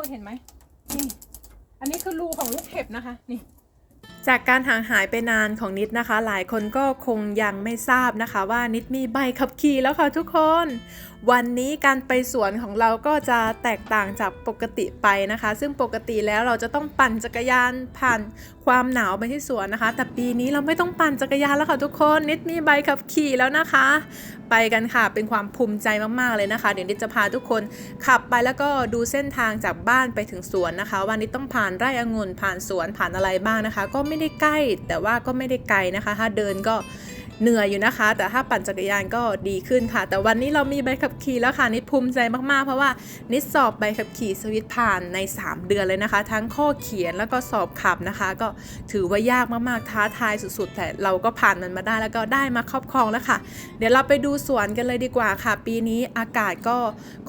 คนเห็นไหมนี่ อันนี้คือรูของลูกเห็บนะคะนี่จากการห่างหายไปนานของนิดนะคะ หลายคนก็คงยังไม่ทราบนะคะว่านิดมีใบขับขี่แล้วค่ะทุกคน วันนี้การไปสวนของเราก็จะแตกต่างจากปกติไปนะคะ ซึ่งปกติแล้วเราจะต้องปั่นจักรยานผ่าน ความหนาวไปที่สวนนะคะ แต่ปีนี้เราไม่ต้องปั่นจักรยานแล้วค่ะทุกคนนิดมีใบขับขี่แล้วนะคะ ไปกันค่ะเป็นความภูมิใจมากๆเลยนะคะ เดี๋ยวนิดจะพาทุกคนขับไปแล้วก็ดูเส้นทางจากบ้านไปถึงสวนนะคะ วันนี้ต้องผ่านไร่องุ่นผ่านสวนผ่านอะไรบ้างนะคะ ก็ไม่ได้ใกล้แต่ว่าก็ไม่ได้ไกลนะคะ ถ้าเดินก็ เหนื่อยอยู่นะคะ แต่ถ้าปั่นจักรยานก็ดีขึ้นค่ะ แต่วันนี้เรามีใบขับขี่แล้วค่ะ นิดภูมิใจมากๆ เพราะว่านิดสอบใบขับขี่สวิตผ่านใน 3 เดือนเลยนะคะ ทั้งข้อเขียนแล้วก็สอบขับนะคะ ก็ถือว่ายากมากๆ ท้าทายสุดๆ แต่เราก็ผ่านมันมาได้แล้วก็ได้มาครอบครองแล้วค่ะ เดี๋ยวเราไปดูสวนกันเลยดีกว่าค่ะ ปีนี้อากาศก็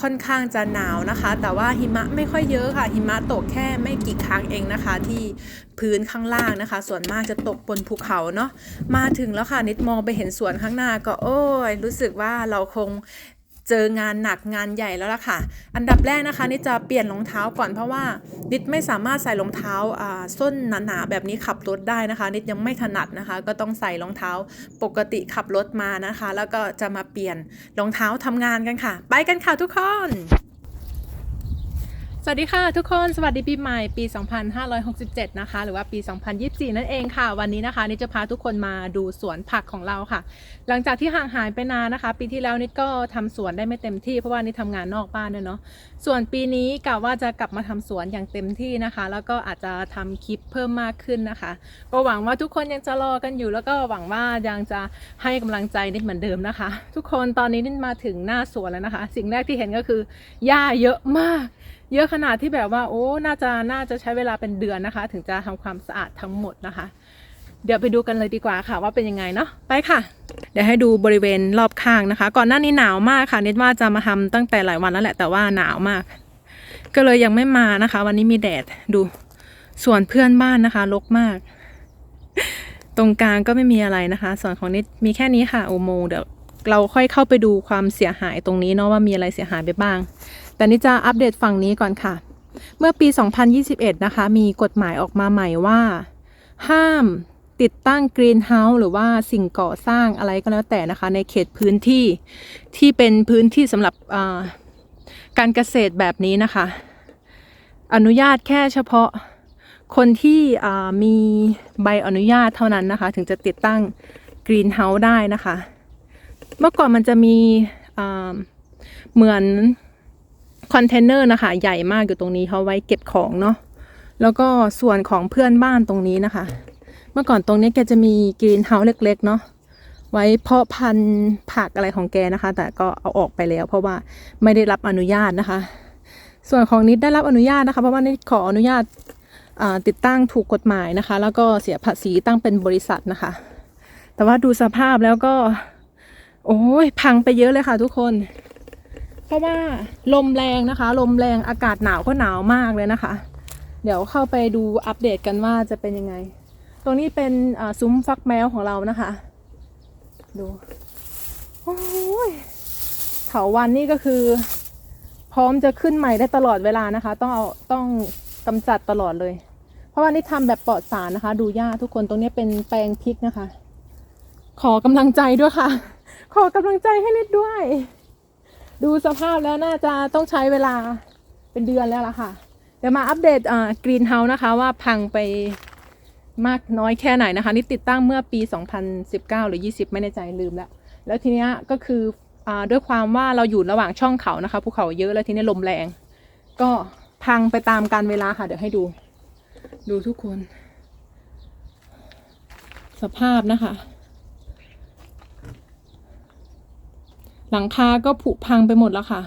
ค่อนข้างจะหนาวนะคะ แต่ว่าหิมะไม่ค่อยเยอะค่ะ หิมะตกแค่ไม่กี่ครั้งเองนะคะที่ พื้นข้างล่างนะคะ ส่วนมากจะตกบนภูเขาเนาะมาถึงแล้วค่ะนิดมองไปเห็นสวนข้างหน้าก็โอ้ยรู้สึกว่าเราคงเจองานหนักงานใหญ่แล้วล่ะค่ะ อันดับแรกนะคะนิดจะเปลี่ยนรองเท้าก่อนเพราะว่านิดไม่สามารถใส่รองเท้าอ่าส้นหนาๆแบบนี้ขับรถได้นะคะ นิดยังไม่ถนัดนะคะ ก็ต้องใส่รองเท้าปกติขับรถมานะคะ แล้วก็จะมาเปลี่ยนรองเท้าทำงานกันค่ะ ไปกันค่ะทุกคน สวัสดีค่ะทุกคนสวัสดีปีใหม่ปี 2567 นะคะ หรือว่าปี 2024 นั่นเองค่ะ วันนี้นะคะนิดจะพาทุกคนมาดูสวนผักของเราค่ะ หลังจากที่ห่างหายไปนานนะคะ ปีที่แล้วนิดก็ทำสวนได้ไม่เต็มที่เพราะว่านิดทำงานนอกบ้านเนาะส่วนปีนี้กะว่าจะกลับมาทำสวนอย่างเต็มที่นะคะ แล้วก็อาจจะทำคลิปเพิ่มมากขึ้นนะคะ ก็หวังว่าทุกคนยังจะรอกันอยู่ แล้วก็หวังว่ายังจะให้กำลังใจนิดเหมือนเดิมนะคะ ทุกคนตอนนี้นิดมาถึงหน้าสวนแล้วนะคะ สิ่งแรกที่เห็นก็คือหญ้าเยอะมาก เยอะขนาดที่แบบว่าโอ้น่าจะน่าจะใช้เวลาเป็นเดือนนะคะ ถึงจะทำความสะอาดทั้งหมดนะคะ เดี๋ยวไปดูกันเลยดีกว่าค่ะ ว่าเป็นยังไงเนาะไปค่ะ เดี๋ยวให้ดูบริเวณรอบข้างนะคะ ก่อนหน้านี้หนาวมากค่ะนิดว่าจะมาทำตั้งแต่หลายวันแล้วแหละแต่ว่าหนาวมาก ก็เลยยังไม่มานะคะ วันนี้มีแดดดูส่วนเพื่อนบ้านนะคะรกมาก ตรงกลางก็ไม่มีอะไรนะคะ ส่วนของนิดมีแค่นี้ค่ะอุโมงเดี๋ยว เราค่อยเข้าไปดูความเสียหายตรงนี้เนาะว่ามีอะไรเสียหายไปบ้าง แต่นี่จะอัปเดตฝั่งนี้ก่อนค่ะ เมื่อปี 2021 นะคะ มีกฎหมายออกมาใหม่ว่า ห้ามติดตั้งกรีนเฮาส์หรือว่าสิ่งก่อสร้างอะไรก็แล้วแต่นะคะ ในเขตพื้นที่ที่เป็นพื้นที่สำหรับการเกษตรแบบนี้นะคะ อนุญาตแค่เฉพาะคนที่มีใบอนุญาตเท่านั้นนะคะ ถึงจะติดตั้งกรีนเฮาส์ได้นะคะ เมื่อก่อนมันจะมีเหมือนคอนเทนเนอร์นะคะ ใหญ่มากอยู่ตรงนี้เขาไว้เก็บของเนาะแล้วก็ส่วนของเพื่อนบ้านตรงนี้นะคะ เมื่อก่อนตรงนี้แกจะมีกรีนเฮาส์เล็ก ๆ เนาะไว้เพาะพันธุ์ผักอะไรของแกนะคะ แต่ก็เอาออกไปแล้ว เพราะว่าไม่ได้รับอนุญาตนะคะ ส่วนของนิดได้รับอนุญาตนะคะ เพราะว่านิดขออนุญาตาติดตั้งถูกกฎหมายนะคะ แล้วก็เสียภาษีตั้งเป็นบริษัทนะคะ แต่ว่าดูสภาพแล้วก็ โอ้ยพังไปเยอะเลยค่ะทุกคน เพราะว่าลมแรงนะคะ ลมแรงอากาศหนาวก็หนาวมากเลยนะคะ เดี๋ยวเข้าไปดูอัปเดตกันว่าจะเป็นยังไง ตรงนี้เป็นซุ้มฟักแมวของเรานะคะ ดูโอ้ยเถาวันนี่ก็คือ พร้อมจะขึ้นใหม่ได้ตลอดเวลานะคะ ต้องเอาต้องกำจัดตลอดเลย เพราะว่านี่ทำแบบปลอดสารนะคะ ดูหญ้าทุกคนตรงนี้เป็นแปลงพริกนะคะ ขอกำลังใจด้วยค่ะ ขอกำลังใจให้นิดด้วย ดูสภาพแล้วน่าจะต้องใช้เวลาเป็นเดือนแล้วล่ะค่ะ เดี๋ยวมาอัปเดตกรีนเฮาส์นะคะว่าพังไปมากน้อยแค่ไหนนะคะ นี่ติดตั้งเมื่อปี 2019 หรือ 20 ไม่แน่ใจลืมแล้ว แล้วทีเนี้ยก็คืออด้วยความว่าเราอยู่ระหว่างช่องเขานะคะภูเขาเยอะแล้วทีนี้ลมแรง ก็พังไปตามการเวลาค่ะ เดี๋ยวให้ดู ดูทุกคน สภาพนะคะ หลังคาก็ผุพังไปหมดแล้วค่ะ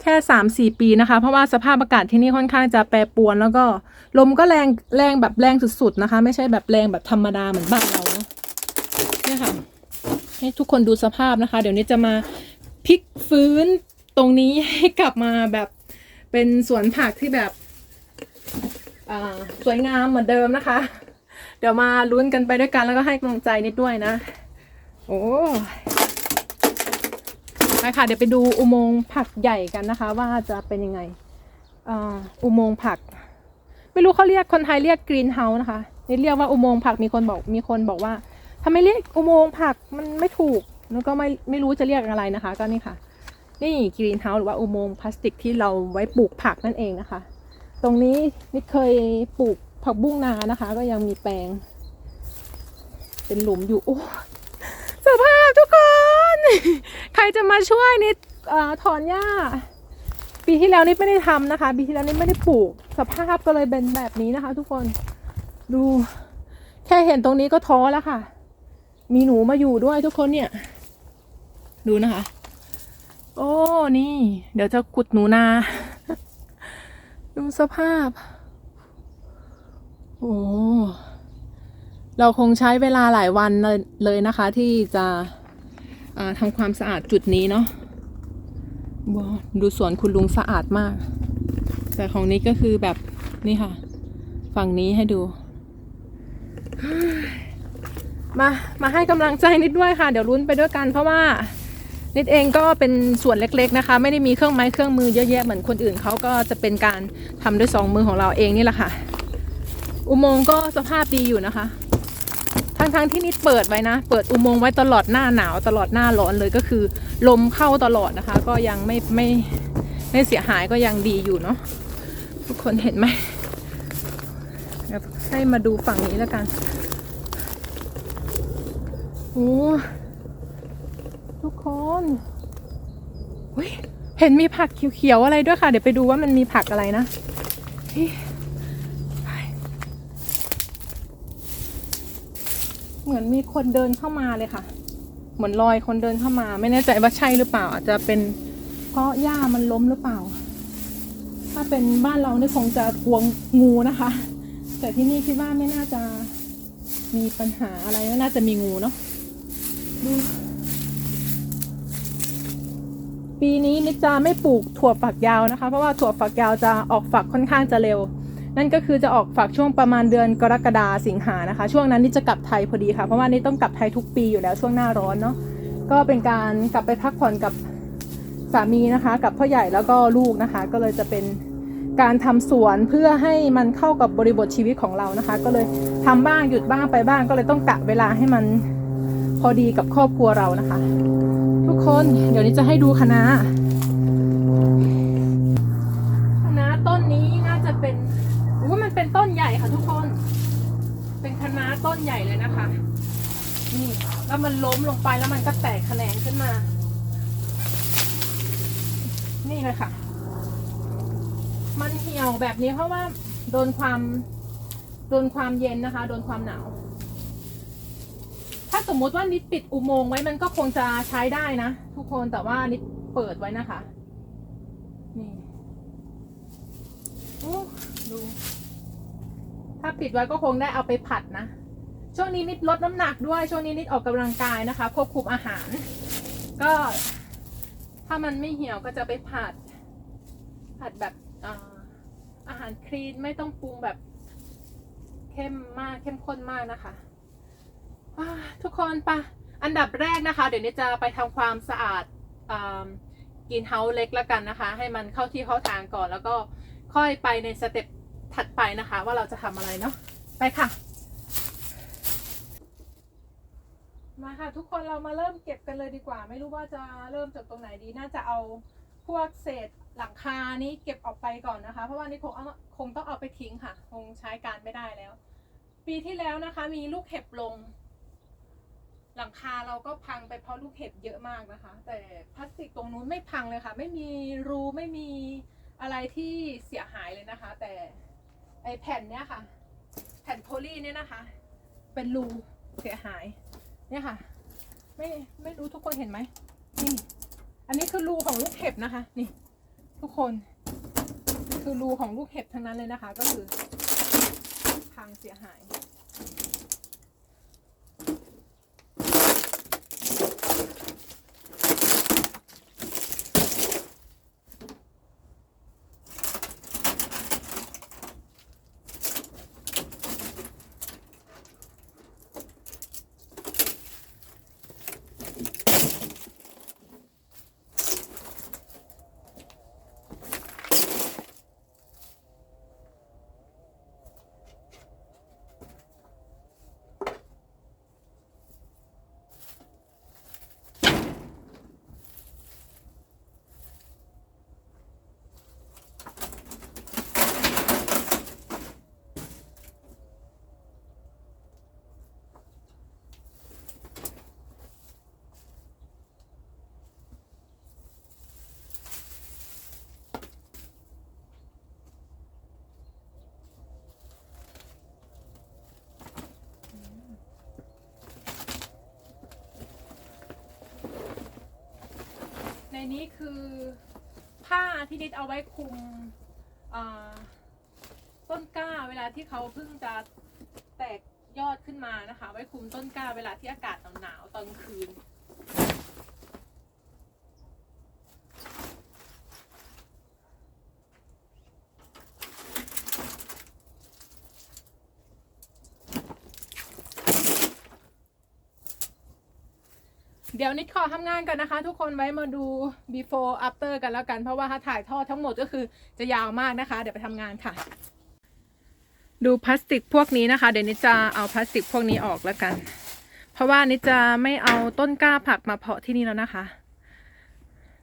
แค่สามสี่ปีนะคะ เพราะว่าสภาพอากาศที่นี่ค่อนข้างจะแปรปรวน แล้วก็ลมก็แรงแรงแบบแรงสุดๆนะคะ ไม่ใช่แบบแรงแบบธรรมดาเหมือนบ้านเราเนาะเนี่ยค่ะ ให้ทุกคนดูสภาพนะคะ เดี๋ยวนี้จะมาพลิกฟื้นตรงนี้ให้กลับมาแบบเป็นสวนผักที่แบบสวยงามเหมือนเดิมนะคะ เดี๋ยวมาลุ้นกันไปด้วยกันแล้วก็ให้กำลังใจนิดด้วยนะ โอ้ ไปค่ะเดี๋ยวไปดูอุโมงค์ผักใหญ่กันนะคะ ว่าจะเป็นยังไงอุโมงค์ผัก ไม่รู้เขาเรียกคนไทยเรียกกรีนเฮาส์นะคะนี่เรียกว่าอุโมงค์ผักมีคนบอกมีคนบอกว่าทำไมเรียกอุโมงค์ผักมันไม่ถูกแล้วก็ไม่ไม่รู้จะเรียกอะไรนะคะ ก็นี่ค่ะ นี่กรีนเฮาส์หรือว่าอุโมงค์พลาสติกที่เราไว้ปลูกผักนั่นเองนะคะ ตรงนี้นี่เคยปลูกผักบุ้งนานะคะ ก็ยังมีแปลง เป็นหลุมอยู่โอ้สภาพทุกคน ใครจะมาช่วยนิดเอ่ถอนหญ้า ปีที่แล้วนิดไม่ได้ทำนะคะ ปีที่แล้วนิดไม่ได้ปลูก สภาพก็เลยเป็นแบบนี้นะคะ ทุกคนดู แค่เห็นตรงนี้ก็ท้อแล้วค่ะ มีหนูมาอยู่ด้วยทุกคนเนี่ย ดูนะคะ โอ้นี่ เดี๋ยวจะขุดหนูนา ดูสภาพ โอ้เราคงใช้เวลาหลายวันเลยนะคะ ที่จะ ทำความสะอาดจุดนี้เนาะว้าดูสวนคุณลุงสะอาดมาก แต่ของนี้ก็คือแบบนี่ค่ะ ฝั่งนี้ให้ดู มามาให้กำลังใจนิดด้วยค่ะ เดี๋ยวรุ้นไปด้วยกัน เพราะว่านิดเองก็เป็นส่วนเล็กๆนะคะ ไม่ได้มีเครื่องไม้เครื่องมือเยอะแยะเหมือนคนอื่นเขาก็จะเป็นการทำด้วยสองมือของเราเองนี่แหละค่ะ อุโมงค์ก็สภาพดีอยู่นะคะ ทั้งๆที่นิดเปิดไว้นะ เปิดอุโมงค์ไว้ตลอดหน้าหนาวตลอดหน้าร้อนเลยก็คือ ลมเข้าตลอดนะคะ ก็ยังไม่ไม่ไม่เสียหายก็ยังดีอยู่เนาะทุกคนเห็นไหมให้มาดูฝั่งนี้แล้วกันโอ้ทุกคนเฮ้ยเห็นมีผักเขียวๆอะไรด้วยค่ะ เดี๋ยวไปดูว่ามันมีผักอะไรนะนี่ไป เหมือนมีคนเดินเข้ามาเลยค่ะ เหมือนรอยคนเดินเข้ามา ไม่แน่ใจว่าใช่หรือเปล่า อาจจะเป็นเพราะหญ้ามันล้มหรือเปล่า ถ้าเป็นบ้านเรานี่คงจะกลัวงูนะคะ แต่ที่นี่คิดว่าไม่น่าจะมีปัญหาอะไรไม่น่าจะมีงูเนาะดูปีนี้นิจะไม่ปลูกถั่วฝักยาวนะคะ เพราะว่าถั่วฝักยาวจะออกฝักค่อนข้างจะเร็ว นั่นก็คือจะออกฝักช่วงประมาณเดือนกรกฎาสิงหานะคะ ช่วงนั้นนี่จะกลับไทยพอดีค่ะ เพราะว่านี่ต้องกลับไทยทุกปีอยู่แล้วช่วงหน้าร้อนเนาะก็เป็นการกลับไปพักผ่อนกับสามีนะคะ กับพ่อใหญ่แล้วก็ลูกนะคะ ก็เลยจะเป็นการทำสวนเพื่อให้มันเข้ากับบริบทชีวิตของเรานะคะ ก็เลยทำบ้างหยุดบ้างไปบ้างก็เลยต้องกะเวลาให้มันพอดีกับครอบครัวเรานะคะ ทุกคนเดี๋ยวนี้จะให้ดูคะน้าคะ นใหญ่เลยนะคะ นี่แล้วมันล้มลงไปแล้วมันก็แตกแขนงขึ้นมา นี่เลยค่ะ มันเหี่ยวแบบนี้เพราะว่าโดนความโดนความเย็นนะคะ โดนความหนาว ถ้าสมมุติว่านิดปิดอุโมงค์ไว้มันก็คงจะใช้ได้นะ ทุกคนแต่ว่านิดเปิดไว้นะคะ นี่โอ้ดู ถ้าปิดไว้ก็คงได้เอาไปผัดนะ ช่วงนี้นิดลดน้ำหนักด้วย ช่วงนี้นิดออกกำลังกายนะคะ ควบคุมอาหาร ก็ ถ้ามันไม่เหี่ยวก็จะไปผัด ผัดแบบอาหารคลีนไม่ต้องปรุงแบบเข้มมากเข้มข้นมากนะคะทุกคนปะอันดับแรกนะคะ เดี๋ยวนี้จะไปทำความสะอาดกินเฮาส์เล็กแล้วกันนะคะ ให้มันเข้าที่เข้าทางก่อนแล้วก็ค่อยไปในสเต็ปถัดไปนะคะ ว่าเราจะทำอะไรเนาะไปค่ะ มาค่ะทุกคนเรามาเริ่มเก็บกันเลยดีกว่า ไม่รู้ว่าจะเริ่มจากตรงไหนดี น่าจะเอาพวกเศษหลังคานี้เก็บออกไปก่อนนะคะ เพราะว่านี่คงเอาคงต้องเอาไปทิ้งค่ะ คงใช้การไม่ได้แล้ว ปีที่แล้วนะคะ มีลูกเห็บลง หลังคาเราก็พังไปเพราะลูกเห็บเยอะมากนะคะ แต่พลาสติกตรงนู้นไม่พังเลยค่ะ ไม่มีรูไม่มีอะไรที่เสียหายเลยนะคะ แต่ไอแผ่นเนี้ยค่ะ แผ่นโพลีเนี่ยนะคะ เป็นรูเสียหาย เนี่ยค่ะ ไม่ไม่รู้ทุกคนเห็นไหมนี่ อันนี้คือรูของลูกเห็บนะคะ นี่ ทุกคนคือรูของลูกเห็บทั้งนั้นเลยนะคะ ก็คือพังเสียหาย นี้คือผ้าที่นิดเอาไว้คลุมต้นกล้าเวลาที่เขาเพิ่งจะแตกยอดขึ้นมานะคะ ไว้คลุมต้นกล้าเวลาที่อากาศหนาวๆตอนคืน เดี๋ยวนิดขอทำงานกันนะคะ ทุกคนไว้มาดู before after กันแล้วกัน เพราะว่าถ้าถ่ายทอดทั้งหมดก็คือจะยาวมากนะคะ เดี๋ยวไปทำงานค่ะ ดูพลาสติกพวกนี้นะคะ เดี๋ยวนิดจะเอาพลาสติกพวกนี้ออกแล้วกัน เพราะว่านิดจะไม่เอาต้นกล้าผักมาเพาะที่นี่แล้วนะคะ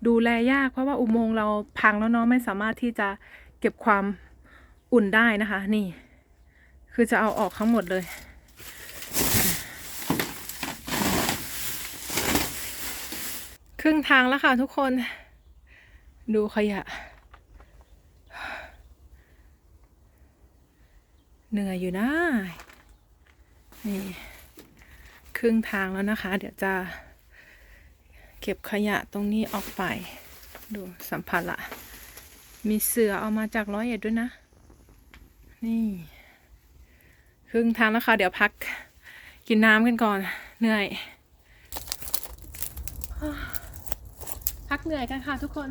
ดูแลยากเพราะว่าอุโมงค์เราพังแล้วเนาะไม่สามารถที่จะเก็บความอุ่นได้นะคะ นี่ คือจะเอาออกทั้งหมดเลย ครึ่งทางแล้วค่ะทุกคน ดูขยะ เหนื่อยอยู่นะนี่ครึ่งทางแล้วนะคะ เดี๋ยวจะเก็บขยะตรงนี้ออกไป ดูสัมภาระมีเสือเอามาจากร้อยเอ็ดด้วยนะ นี่ ครึ่งทางแล้วค่ะ เดี๋ยวพักกินน้ำกันก่อน เหนื่อย พักเหนื่อยกันค่ะทุกคน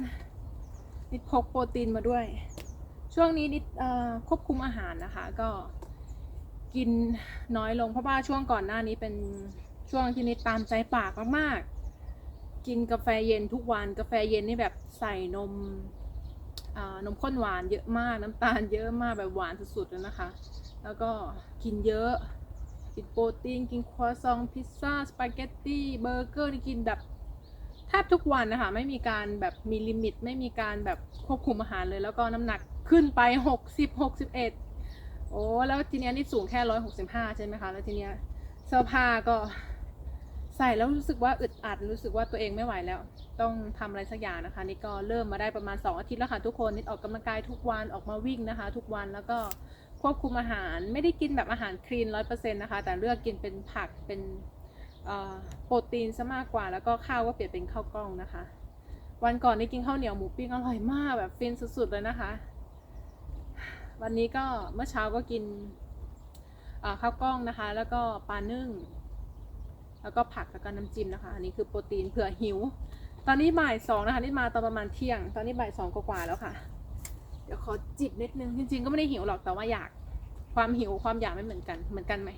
นิดพกโปรตีนมาด้วย ช่วงนี้นิดควบคุมอาหารนะคะ ก็กินน้อยลงเพราะว่าช่วงก่อนหน้านี้เป็นช่วงที่นิดตามใจปากมากๆ กินกาแฟเย็นทุกวันกาแฟเย็นนี่แบบใส่นมนมข้นหวานเยอะมากน้ำตาลเยอะมากแบบหวานสุดๆเลยนะคะ แล้วก็กินเยอะกินโปรตีนกินครัวซองพิซซ่าสปาเกตตี้เบอร์เกอร์นี่กินแบบ แทบทุกวันนะคะ ไม่มีการแบบมีลิมิต ไม่มีการแบบควบคุมอาหารเลย แล้วก็น้ำหนักขึ้นไปหกสิบหกสิบเอ็ดโอ้แล้วทีเนี้ยนี่สูงแค่ร้อยหกสิบห้าใช่ไหมคะ แล้วทีเนี้ยเสื้อผ้าก็ใส่แล้วรู้สึกว่าอึดอัดรู้สึกว่าตัวเองไม่ไหวแล้ว ต้องทำอะไรสักอย่างนะคะ นี่ก็เริ่มมาได้ประมาณ 2 อาทิตย์แล้วค่ะทุกคนนิดออกกำลังกายทุกวันออกมาวิ่งนะคะ ทุกวันแล้วก็ควบคุมอาหารไม่ได้กินแบบอาหารคลีนร้อยเปอร์เซ็นต์นะคะ แต่เลือกกินเป็นผักเป็น โปรตีนซะมากกว่า แล้วก็ข้าวก็เปลี่ยนเป็นข้าวกล้องนะคะ วันก่อนได้กินข้าวเหนียวหมูปิ้งอร่อยมากแบบฟินสุดๆเลยนะคะ วันนี้ก็เมื่อเช้าก็กินข้าวกล้องนะคะ แล้วก็ปลานึ่ง แล้วก็ผักแล้วก็น้ำจิ้มนะคะ อันนี้คือโปรตีนเผื่อหิว ตอนนี้บ่ายสองนะคะ นี่มาตอนประมาณเที่ยง ตอนนี้บ่ายสองกว่าแล้วค่ะ เดี๋ยวขอจิบนิดนึง จริงๆ ก็ไม่ได้หิวหรอก แต่ว่าอยาก ความหิวความอยากไม่เหมือนกัน เหมือนกันไหม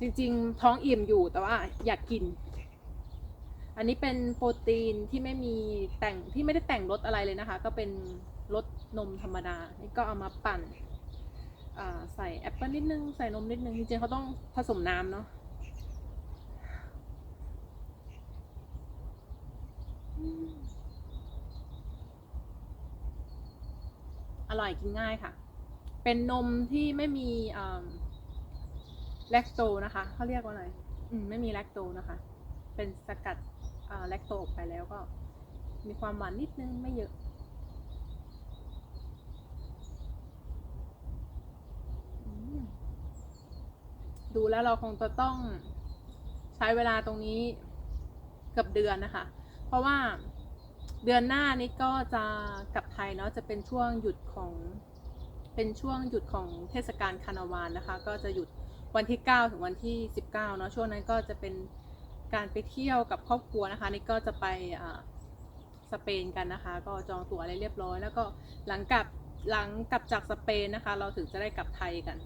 จริงๆ ท้องอิ่มอยู่แต่ว่าอยากกิน อันนี้เป็นโปรตีนที่ไม่มีแต่งที่ไม่ได้แต่งรสอะไรเลยนะคะ ก็เป็นรสนมธรรมดา นี่ก็เอามาปั่นใส่แอปเปิลนิดนึง ใส่นมนิดนึง จริงๆเขาต้องผสมน้ำเนาะอร่อยกินง่ายค่ะ เป็นนมที่ไม่มีอ่ แลคโตนะคะเขาเรียกว่าอะไรอืมไม่มีแลคโตนะคะ เป็นสกัดอ่าแลคโตออกไปแล้วก็ มีความหวานนิดนึงไม่เยอะ ดูแล้วเราคงจะต้องใช้เวลาตรงนี้เกือบเดือนนะคะ เพราะว่าเดือนหน้านี้ก็จะกลับไทยเนาะจะเป็นช่วงหยุดของเป็นช่วงหยุดของเทศกาลคานาวานนะคะ ก็จะหยุด วันที่ 9 ถึงวันที่ 19เนาะช่วงนั้นก็จะเป็นการไปเที่ยวกับครอบครัวนะคะนี่ก็จะไปสเปนกันนะคะ ก็จองตั๋วอะไรเรียบร้อย แล้วก็หลังกลับหลังกลับจากสเปนนะคะ เราถึงจะได้กลับไทยกัน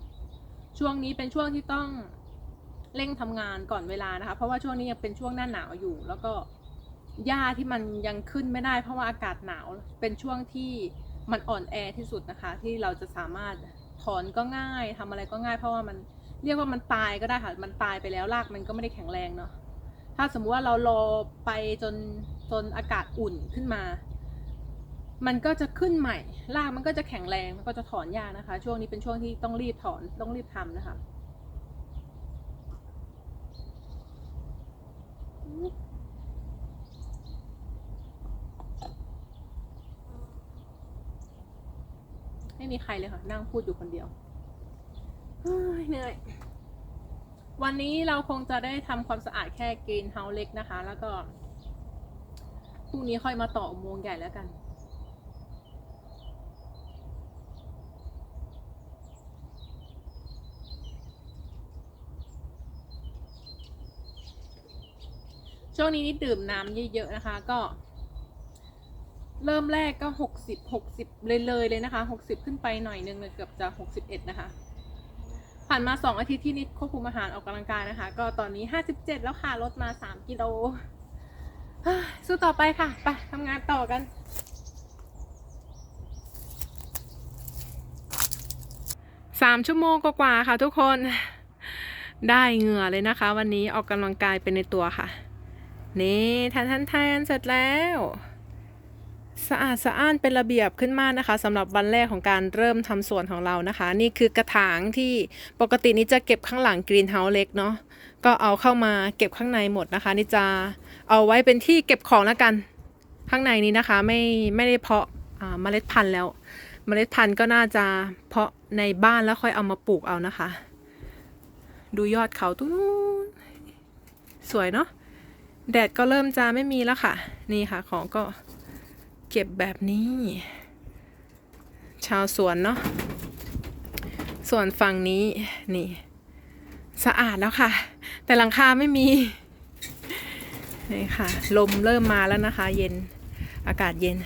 ช่วงนี้เป็นช่วงที่ต้องเร่งทำงานก่อนเวลานะคะ เพราะว่าช่วงนี้ยังเป็นช่วงหน้าหนาวอยู่ แล้วก็หญ้าที่มันยังขึ้นไม่ได้ เพราะว่าอากาศหนาวเป็นช่วงที่มันอ่อนแอที่สุดนะคะ ที่เราจะสามารถถอนก็ง่ายทำอะไรก็ง่าย เพราะว่ามัน เรียกว่ามันตายก็ได้ค่ะ มันตายไปแล้วรากมันก็ไม่ได้แข็งแรงเนาะ ถ้าสมมุติว่าเรารอไปจนจนอากาศอุ่นขึ้นมา มันก็จะขึ้นใหม่ รากมันก็จะแข็งแรงมันก็จะถอนยากนะคะ ช่วงนี้เป็นช่วงที่ต้องรีบถอนต้องรีบทำนะคะไม่มีใครเลยค่ะ นั่งพูดอยู่คนเดียว เหนื่อย วันนี้เราคงจะได้ทำความสะอาดแค่กรีนเฮาส์เล็กนะคะ แล้วก็พรุ่งนี้ค่อยมาต่ออุโมงค์ใหญ่แล้วกัน ช่วงนี้นิดดื่มน้ำเยอะๆนะคะ ก็ เริ่มแรกก็หกสิบหกสิบเลยเลยๆเลยนะคะหกสิบขึ้นไปหน่อยนึงเลยเกือบจะหกสิบเอ็ดนะคะานมาสองอาทิตย์ที่นิดควบคุมอาหารออกกำลังกายนะคะ ก็ตอนนี้ห้าสิบเจ็ดแล้วค่ะลดมาสามกิโลสู้ต่อไปค่ะไปทำงานต่อกันสามชั่วโมงกว่าค่ะทุกคนได้เหงื่อเลยนะคะ วันนี้ออกกำลังกายเป็นในตัวค่ะ นี่แทนแทนแทนเสร็จแล้ว สะอาดสะอ้านเป็นระเบียบขึ้นมากนะคะสำหรับวันแรกของการเริ่มทำสวนของเรานะคะ นี่คือกระถางที่ปกตินี่จะเก็บข้างหลังกรีนเฮาส์เล็กเนาะก็เอาเข้ามาเก็บข้างในหมดนะคะนี่จะเอาไว้เป็นที่เก็บของแล้วกัน ข้างในนี้นะคะไม่ไม่ได้เพาะเมล็ดพันธุ์แล้ว เมล็ดพันธุ์ก็น่าจะเพาะในบ้านแล้วค่อยเอามาปลูกเอานะคะ ดูยอดเขาตรงนู้นสวยเนาะแดดก็เริ่มจะไม่มีแล้วค่ะ นี่ค่ะของก็ เก็บแบบนี้ ชาวสวนเนาะส่วนฝั่งนี้นี่ สะอาดแล้วค่ะ แต่หลังคาไม่มีนี่ค่ะ ลมเริ่มมาแล้วนะคะ เย็นอากาศเย็น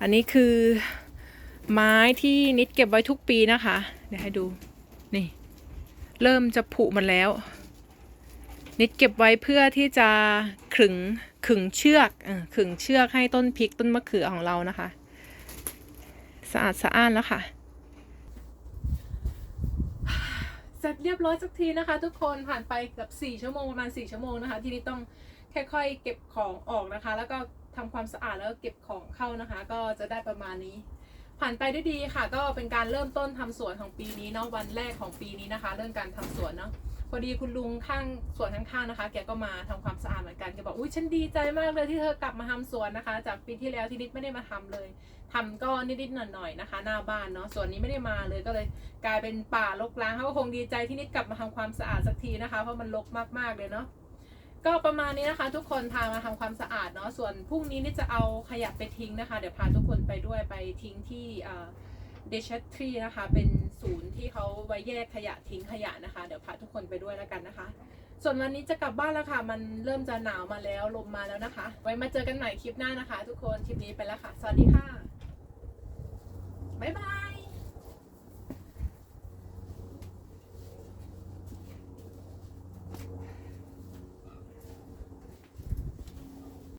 อันนี้คือไม้ที่นิดเก็บไว้ทุกปีนะคะ เดี๋ยวให้ดูนี่ เริ่มจะผุมันแล้ว นิดเก็บไว้เพื่อที่จะขึง ขึงเชือกอขึงเชือกให้ต้นพริกต้นมะเขือของเรานะคะ สะอาดสะอ้านแล้วค่ะ เสร็จเรียบร้อยสักทีนะคะ ทุกคนผ่านไปเกือบสี่ชั่วโมงประมาณสี่ชั่วโมงนะคะ ที่นี่ต้องค่อยๆเก็บของออกนะคะ แล้วก็ทำความสะอาดแล้วกเก็บของเข้านะคะ ก็จะได้ประมาณนี้ ผ่านไปด้วยดีค่ะ ก็เป็นการเริ่มต้นทำสวนของปีนี้เนาะวันแรกของปีนี้นะคะ เรื่องการทำสวนเนาะ พอดีคุณลุงข้างสวนข้างๆนะคะ แกก็มาทำความสะอาดเหมือนกันแกบอกอุ้ยฉันดีใจมากเลยที่เธอกลับมาทำสวนนะคะ จากปีที่แล้วที่นิดไม่ได้มาทำเลยทำก็นิดๆหน่อยๆนะคะ หน้าบ้านเนาะส่วนนี้ไม่ได้มาเลยก็เลย กลายเป็นป่ารกร้างเขาก็คงดีใจที่นิดกลับมาทำความสะอาดสักทีนะคะ เพราะมันรกมากๆเลยเนาะก็ประมาณนี้นะคะ ทุกคนพามาทำความสะอาดเนาะส่วนพรุ่งนี้นิดจะเอาขยะไปทิ้งนะคะ เดี๋ยวพาทุกคนไปด้วยไปทิ้งที่เดชทรีนะคะเป็น ศูนย์ที่เขาไว้แยกขยะทิ้งขยะนะคะ เดี๋ยวพาทุกคนไปด้วยแล้วกันนะคะ ส่วนวันนี้จะกลับบ้านแล้วค่ะ มันเริ่มจะหนาวมาแล้วลมมาแล้วนะคะ ไว้มาเจอกันใหม่คลิปหน้านะคะ ทุกคนคลิปนี้ไปแล้วค่ะ สวัสดีค่ะบ๊ายบาย